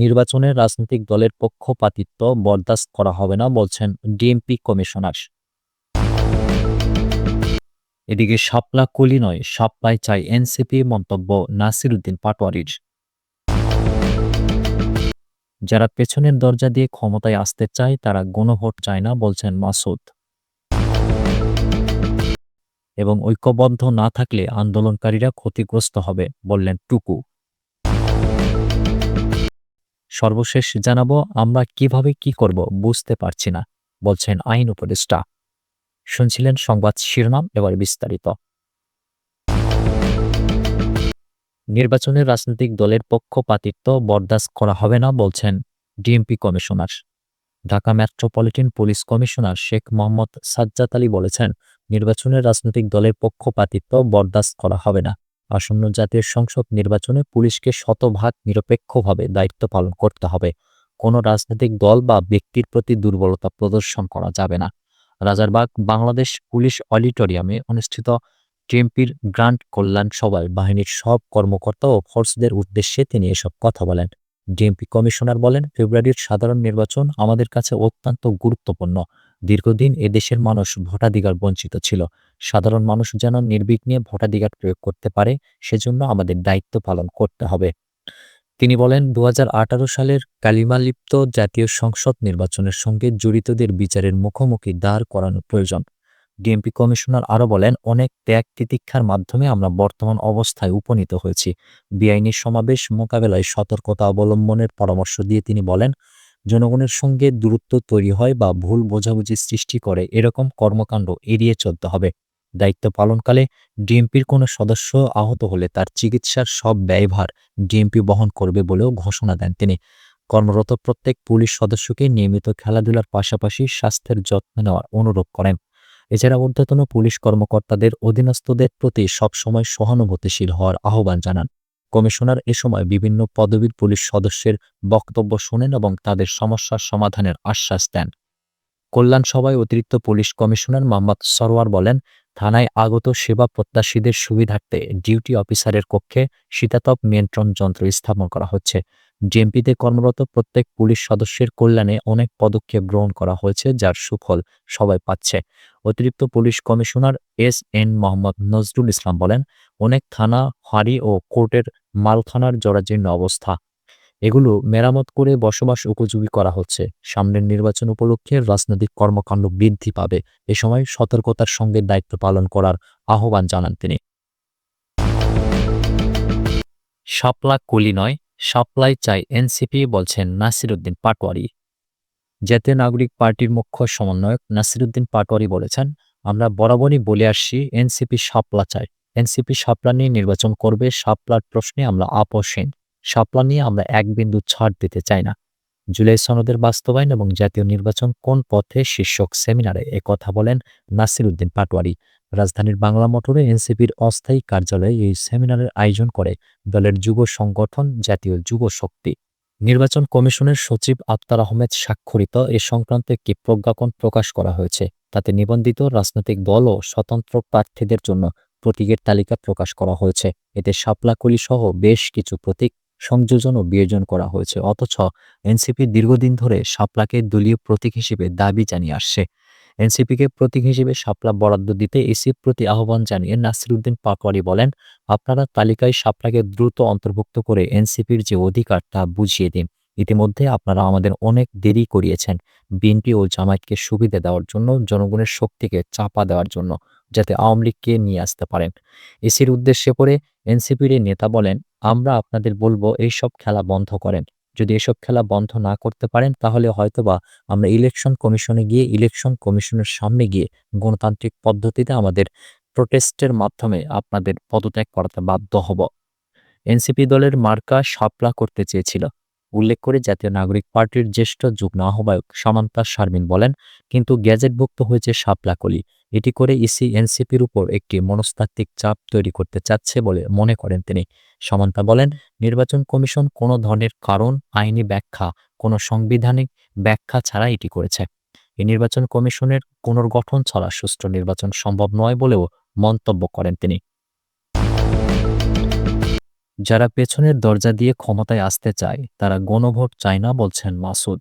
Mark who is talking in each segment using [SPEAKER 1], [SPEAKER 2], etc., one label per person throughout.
[SPEAKER 1] নির্বাচনে রাজনৈতিক দলের পক্ষপাতিত্ব বরদাস্ত করা হবে না, বলছেন ডিএমপি কমিশনার। এদিকে শাপলা কলি নয়, শাপলায় চাই এনসিপি মন্তব্য নাসির উদ্দিন পাটোয়ারির। যারা পেছনের দরজা দিয়ে ক্ষমতায় আসতে চায়, তারা গণভোট চায় না, বলছেন মাসুদ। এবং ঐক্যবদ্ধ না থাকলে আন্দোলনকারীরা ক্ষতিগ্রস্ত হবে, বললেন টুকু। সর্বশেষ জানাব, আমরা কীভাবে কি করব বুঝতে পারছি না, বলছেন আইন উপদেষ্টা। শুনছিলেন সংবাদ শিরোনাম, এবার বিস্তারিত। নির্বাচনে রাজনৈতিক দলের পক্ষপাতিত্ব বরদাস্ত করা হবে না, বলছেন DMP commissioner. Dhaka metropolitan police commissioner Sheikh Mohammad Sajjad Ali বলেছেন, নির্বাচনে রাজনৈতিক দলের পক্ষপাতিত্ব বরদাস্ত করা হবে না। আসন্ন জাতীয় সংসদ নির্বাচনে পুলিশকে শতভাগ নিরপেক্ষভাবে দায়িত্ব পালন করতে হবে। কোনো রাজনৈতিক দল বা ব্যক্তির প্রতি দুর্বলতা প্রদর্শন করা যাবে না। রাজারবাগ বাংলাদেশ পুলিশ অডিটোরিয়ামে অনুষ্ঠিত টিএমপির গ্রান্ট কল্যাণ সভায় বাহিনীর সব কর্মকর্তা ও ফোর্সদের উদ্দেশ্যে তিনি এসব কথা বলেন। ডিএমপি কমিশনার বলেন, ফেব্রুয়ারির সাধারণ নির্বাচন আমাদের কাছে অত্যন্ত গুরুত্বপূর্ণ। দীর্ঘদিন এদেশের মানুষ ভোটাধিকার বঞ্চিত ছিল। সাধারণ মানুষ যেন নির্বিঘ্নে ভোটাধিকার প্রয়োগ করতে পারে, সেজন্য আমাদের দায়িত্ব পালন করতে হবে। তিনি বলেন দু হাজার আঠারো সালের কালিমালিপ্ত জাতীয় সংসদ নির্বাচনের সঙ্গে জড়িতদের বিচারের মুখোমুখি দাঁড় করানো প্রয়োজন। ডিএমপি কমিশনার আরও বলেন, অনেক ত্যাগ তিতিক্ষার মাধ্যমে আমরা বর্তমান অবস্থায় উপনীত হয়েছি। বেআইনি সমাবেশ মোকাবেলায় সতর্কতা অবলম্বনের পরামর্শ দিয়ে তিনি বলেন, জনগণের সঙ্গে দূরত্ব তৈরি হয় বা ভুল বোঝাবুঝি সৃষ্টি করে এরকম কর্মকাণ্ড এড়িয়ে চলতে হবে। দায়িত্ব পালনকালে ডিএমপির কোনো সদস্য আহত হলে তার চিকিৎসার সব ব্যয়ভার ডিএমপি বহন করবে বলেও ঘোষণা দেন তিনি। কর্মরত প্রত্যেক পুলিশ সদস্যকে নিয়মিত খেলাধুলার পাশাপাশি স্বাস্থ্যের যত্ন নেওয়ার অনুরোধ করেন। এছাড়া ঊর্ধ্বতন পুলিশ কর্মকর্তাদের অধীনস্থদের প্রতি সবসময় সহানুভূতিশীল হওয়ার আহ্বান জানান। কমিশনার এ সময় বিভিন্ন পদবীর পুলিশ সদস্যের বক্তব্য শোনেন এবং তাদের সমস্যার সমাধানের আশ্বাস দেন। কল্যাণ সভায় অতিরিক্ত পুলিশ কমিশনার মোহাম্মদ সরোয়ার বলেন, থানায় আগত সেবা প্রত্যাশীদের সুবিধার্থে ডিউটি অফিসারের কক্ষে শীতাতপ নিয়ন্ত্রণ যন্ত্র স্থাপন করা হচ্ছে। ডিএমপিতে কর্মরত প্রত্যেক পুলিশ সদস্যের কল্যাণে অনেক পদক্ষেপ গ্রহণ করা হয়েছে, যার সুফল সবাই পাচ্ছে। অতিরিক্ত police commissioner S N Mohammad Nazrul Islam বলেন, অনেক থানা, ফাঁড়ি ও কোর্টের মালখানার জরাজীর্ণ অবস্থা। এগুলো মেরামত করে বসবাস উপযোগী করা হচ্ছে। সামনের নির্বাচন উপলক্ষে রাজনৈতিক কর্মকাণ্ড বৃদ্ধি পাবে। এ সময় সতর্কতার সঙ্গে দায়িত্ব পালন করার আহ্বান জানান তিনি। শাপলা কলি নয় সাপ্লাই চাই এনসিপি বলছেন নাসিরুদ্দিন পাটোয়ারি। জাতীয় নাগরিক পার্টির মুখ্য সমন্বয়ক নাসিরুদ্দিন পাটোয়ারি বলেছেন, আমরা বরাবরই বলে আসছি, এনসিপি শাপলা চাই এনসিপি শাপলা নিয়ে নির্বাচন করবে শাপলার প্রশ্নে আমরা আপোষহীন। শাপলা নিয়ে আমরা এক বিন্দু ছাড় দিতে চাই না। জুলাই সনদের বাস্তবায়ন এবং জাতীয় নির্বাচন কোন পথে শীর্ষক সেমিনারে কথা বলেন নাসিরুদ্দিন পাটোয়ারি। রাজধানীর বাংলা মোটরে এনসিপির অস্থায়ী কার্যালয়ে এই সেমিনারের আয়োজন করে দলের যুব সংগঠন জাতীয় যুব শক্তি। নির্বাচন কমিশনের সচিব আক্তার আহমেদ স্বাক্ষরিত এ সংক্রান্ত একটি প্রজ্ঞাপন প্রকাশ করা হয়েছে। তাতে নিবন্ধিত রাজনৈতিক দল ও স্বতন্ত্র প্রার্থীদের জন্য প্রতীকের তালিকা প্রকাশ করা হয়েছে। এতে শাপলাকলি সহ বেশ কিছু প্রতীক, সংযোজন ও বিয়োজন করা হয়েছে। অথচ এনসিপি দীর্ঘদিন ধরে শাপলাকে দলীয় প্রতীক হিসেবে দাবি জানিয়ে আসছে। এনসিপিকে প্রতীক হিসেবে শাপলা বরাদ্দ দিতে এসির প্রতি আহ্বান জানিয়ে নাসিরুদ্দিন পাটোয়ারি বলেন, আপনারা তালিকায় শাপলাকে দ্রুত অন্তর্ভুক্ত করে এনসিপির যে অধিকার তা বুঝিয়ে দিন। ইতিমধ্যে আপনারা আমাদের অনেক দেরি করিয়েছেন। বিএনপি ও জামায়াতকে সুবিধা দেওয়ার জন্য, জনগণের শক্তিকে চাপা দেওয়ার জন্য, যাতে আওয়ামী লীগকে নিয়ে আসতে পারেন। এসির উদ্দেশ্যে পরে এনসিপির নেতা বলেন, আমরা আপনাদের বলব এইসব খেলা বন্ধ করেন। যদি এসব খেলা বন্ধ না করতে পারেন, তাহলে হয়তোবা আমরা ইলেকশন কমিশনে গিয়ে ইলেকশন কমিশনের সামনে গিয়ে গণতান্ত্রিক পদ্ধতিতে আমাদের প্রোটেস্টের মাধ্যমে আপনাদের পদত্যাগ করাতে বাধ্য হব। এনসিপি দলের মার্কা শাপলা করতে চেয়েছিল। উল্লেখ করে জাতীয় নাগরিক পার্টির জ্যেষ্ঠ যুগ্ম আহ্বায়ক সামান্তা শারমিন বলেন, কিন্তু গ্যাজেটভুক্ত হয়েছে শাপলাকলি এটি করে ইসি এনসিপির উপর একটি মনস্তাত্ত্বিক চাপ তৈরি করতে চাচ্ছে বলে মনে করেন তিনি। সমান্তা বলেন, নির্বাচন কমিশন কোনো ধরনের কারণ, আইনি ব্যাখ্যা, কোনো সাংবিধানিক ব্যাখ্যা ছাড়া এটি করেছে। এই নির্বাচন কমিশনের পুনর্গঠন ছাড়া সুষ্ঠু নির্বাচন সম্ভব নয় বলেও মন্তব্য করেন তিনি। যারা পেছনের দরজা দিয়ে ক্ষমতায় আসতে চায়, তারা গণভোট চায় না বলছেন মাসুদ।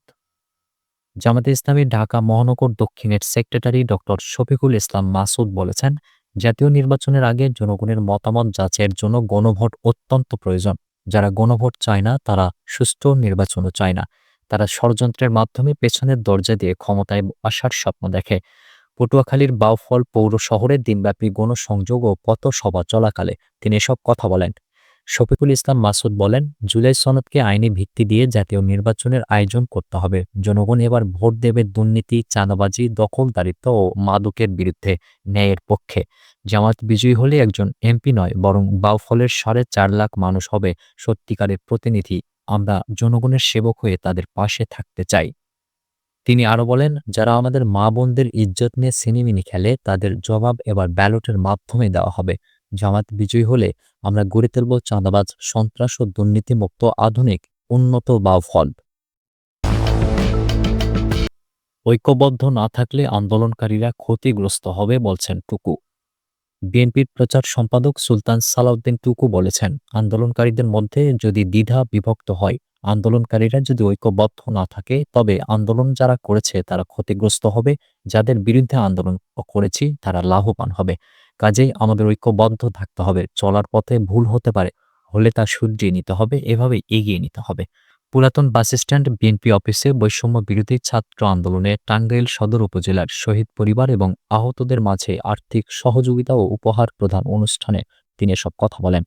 [SPEAKER 1] জামাতে ইসলামী ঢাকা মহানগর দক্ষিণের সেক্রেটারি ডক্টর শফিকুল ইসলাম মাসুদ বলেছেন, জাতীয় নির্বাচনের আগে জনগণের মতামত যাচাইয়ের জন্য গণভোট অত্যন্ত প্রয়োজন। যারা গণভোট চায় না, তারা সুষ্ঠু নির্বাচনও চায় না। তারা ষড়যন্ত্রের মাধ্যমে পেছনের দরজা দিয়ে ক্ষমতায় আসার স্বপ্ন দেখে। পটুয়াখালীর বাউফল পৌর শহরে দিনব্যাপী গণসংযোগ ও পথসভা চলাকালে তিনি এসব কথা বলেন। শফিকুল ইসলাম মাসুদ বলেন, জুলাই সনদকে আইনি ভিত্তি দিয়ে জাতীয় নির্বাচনের আয়োজন করতে হবে। জনগণ এবার ভোট দেবে দুর্নীতি, চাঁদাবাজি, দখলদারিত্ব ও মাদকের বিরুদ্ধে ন্যায়ের পক্ষে। জামাত বিজয়ী হলে একজন এমপি নয়, বরং বাউফলের সাড়ে চার লাখ মানুষ হবে সত্যিকারের প্রতিনিধি। আমরা জনগণের সেবক হয়ে তাদের পাশে থাকতে চাই। তিনি আরও বলেন, যারা আমাদের মা বোনদের ইজ্জত নিয়ে সিনেমিনি খেলে, তাদের জবাব এবার ব্যালটের মাধ্যমে দেওয়া হবে। জামাত বিজয়ী হলে আমরা গড়ে তুলব চাঁদাবাজ, সন্ত্রাস ও দুর্নীতিমুক্ত আধুনিক, উন্নত বাউফল ঐক্যবদ্ধ না থাকলে আন্দোলনকারীরা ক্ষতিগ্রস্ত হবে বলছেন টুকু। বিএনপির প্রচার সম্পাদক সুলতান সালাউদ্দিন টুকু বলেছেন, আন্দোলনকারীদের মধ্যে যদি দ্বিধা বিভক্ত হয়, আন্দোলনকারীরা যদি ঐক্যবদ্ধ না থাকে, তবে আন্দোলন যারা করেছে তারা ক্ষতিগ্রস্ত হবে, যাদের বিরুদ্ধে আন্দোলন করেছি তারা লাভবান হবে। কাজেই আমাদের ঐক্যবদ্ধ থাকতে হবে। চলার পথে ভুল হতে পারে, হলে তা শুধরিয়ে নিতে হবে এভাবে এগিয়ে নিতে হবে। পুরাতন বাস স্ট্যান্ড, বিএনপি অফিসে বৈষম্য বিরোধী ছাত্র আন্দোলনে টাঙ্গাইল সদর উপজেলার শহীদ পরিবার এবং আহতদের মাঝে আর্থিক সহযোগিতা ও উপহার প্রদান অনুষ্ঠানে তিনি এসব কথা বলেন।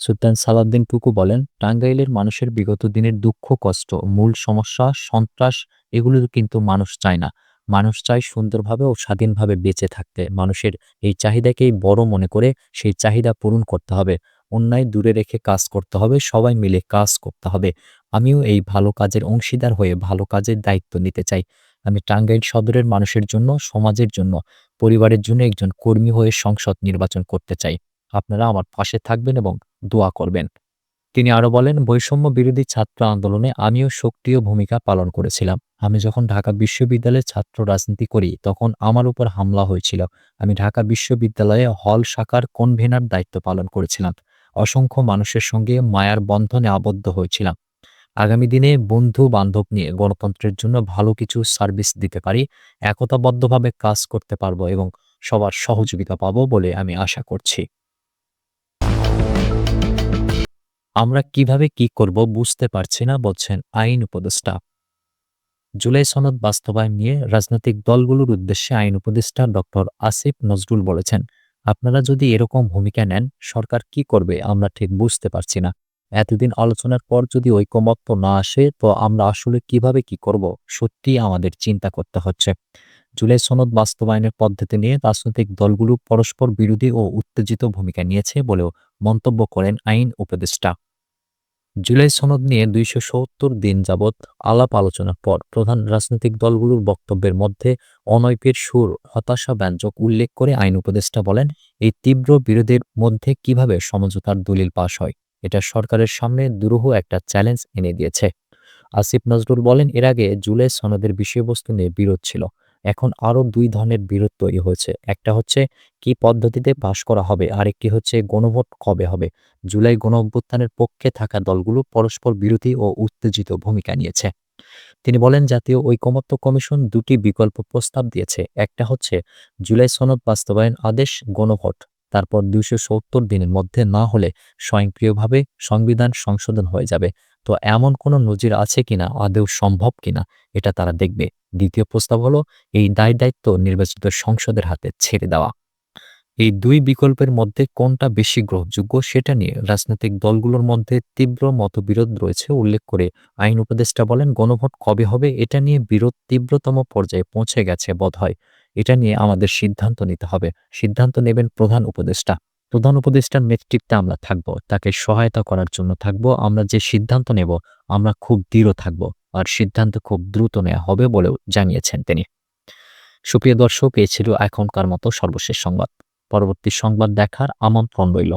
[SPEAKER 1] সুলতান সালাউদ্দিন টুকু বলেন, টাঙ্গাইলের মানুষের বিগত দিনের দুঃখ, কষ্ট, মূল সমস্যা, সন্ত্রাস, এগুলো কিন্তু মানুষ চায় না। মানুষ চায় সুন্দরভাবে ও স্বাধীনভাবে বেঁচে থাকতে। মানুষের এই চাহিদাকেই বড় মনে করে সেই চাহিদা পূরণ করতে হবে। অন্যায় দূরে রেখে কাজ করতে হবে, সবাই মিলে কাজ করতে হবে। আমিও এই ভালো কাজের অংশীদার হয়ে ভালো কাজের দায়িত্ব নিতে চাই। আমি টাঙ্গাইল সদরের মানুষের জন্য, সমাজের জন্য, পরিবারের জন্য একজন কর্মী হয়ে সংসদ নির্বাচন করতে চাই। আপনারা আমার পাশে থাকবেন এবং দোয়া করবেন। তিনি আরও বলেন, বৈষম্য বিরোধী ছাত্র আন্দোলনে আমিও সক্রিয় ভূমিকা পালন করেছিলাম। আমি যখন ঢাকা বিশ্ববিদ্যালয়ে ছাত্র রাজনীতি করি, তখন আমার উপর হামলা হয়েছিল। আমি ঢাকা বিশ্ববিদ্যালয়ে হল শাখার কনভেনার দায়িত্ব পালন করেছিলাম। অসংখ্য মানুষের সঙ্গে মায়ার বন্ধনে আবদ্ধ হয়েছিলাম। আগামী দিনে বন্ধু বান্ধব নিয়ে গণতন্ত্রের জন্য ভালো কিছু সার্ভিস দিতে পারি, একতাবদ্ধভাবে কাজ করতে পারব এবং সবার সহযোগিতা পাবো বলে আমি আশা করছি। আমরা কীভাবে কি করব বুঝতে পারছি না, বলছেন আইন উপদেষ্টা। জুলাই সনদ বাস্তবায়ন নিয়ে রাজনৈতিক দলগুলোর উদ্দেশ্যে আইন উপদেষ্টা ডক্টর আসিফ নজরুল বলেছেন, আপনারা যদি এরকম ভূমিকা নেন, সরকার কি করবে আমরা ঠিক বুঝতে পারছি না। এতদিন আলোচনার পর যদি ঐকমত্য না আসে, তো আমরা আসলে কীভাবে কি করব? সত্যি আমাদের চিন্তা করতে হচ্ছে। জুলাই সনদ বাস্তবায়নের পদ্ধতি নিয়ে রাজনৈতিক দলগুলো পরস্পর বিরোধী ও উত্তেজিত ভূমিকা নিয়েছে বলেও মন্তব্য করেন আইন উপদেষ্টা। জুলাই সনদ নিয়ে দুইশো সত্তর দিন যাবৎ আলাপ আলোচনার পর প্রধান রাজনৈতিক দলগুলোর বক্তব্যের মধ্যে অনৈপের সুর, হতাশা ব্যঞ্জক উল্লেখ করে আইন উপদেষ্টা বলেন, এই তীব্র বিরোধের মধ্যে কীভাবে সমঝোতার দলিল পাশ হয়? এটা সরকারের সামনে দুরূহ একটা চ্যালেঞ্জ এনে দিয়েছে। আসিফ নজরুল বলেন, এর আগে জুলাই সনদের বিষয়বস্তু নিয়ে বিরোধ ছিল। এখন আরও দুই ধরনের বিরোধ তৈরি হয়েছে। একটা হচ্ছে, কি পদ্ধতিতে পাশ করা হবে? আরেকটি হচ্ছে, গণভোট কবে হবে? জুলাই গণ অভ্যুত্থানের পক্ষে থাকা দলগুলো পরস্পর বিরোধী ও উত্তেজিত ভূমিকা নিয়েছে। তিনি বলেন, জাতীয় ঐকমত্য কমিশন দুটি বিকল্প প্রস্তাব দিয়েছে। একটা হচ্ছে, জুলাই সনদ বাস্তবায়ন আদেশ, গণভোট। তারপর দুইশো সত্তর দিনের মধ্যে না হলে স্বয়ংক্রিয়ভাবে সংবিধান সংশোধন হয়ে যাবে। তো এমন কোনো নজির আছে কিনা, আদৌ সম্ভব কিনা, এটা তারা দেখবে। দ্বিতীয় প্রস্তাব হলো, এই দায় দায়িত্ব নির্বাচিত সংসদের হাতে ছেড়ে দেওয়া। এই দুই বিকল্পের মধ্যে কোনটা বেশি গ্রহণযোগ্য সেটা নিয়ে রাজনৈতিক দলগুলোর মধ্যে তীব্র মতবিরোধ রয়েছে উল্লেখ করে আইন উপদেষ্টা বলেন, গণভোট কবে হবে এটা নিয়ে বিরোধ তীব্রতম পর্যায়ে পৌঁছে গেছে বোধ হয় এটা নিয়ে আমাদের সিদ্ধান্ত নিতে হবে। সিদ্ধান্ত নেবেন প্রধান উপদেষ্টা। প্রধান উপদেষ্টার নেতৃত্বে আমরা থাকব, তাকে সহায়তা করার জন্য থাকব, আমরা যে সিদ্ধান্ত নেব, আমরা খুব দৃঢ় থাকব আর সিদ্ধান্ত খুব দ্রুত নেওয়া হবে বলেও জানিয়েছেন তিনি। সুপ্রিয় দর্শক, এ ছিল এখনকার মতো সর্বশেষ সংবাদ। পরবর্তী সংবাদ দেখার আমন্ত্রণ রইল।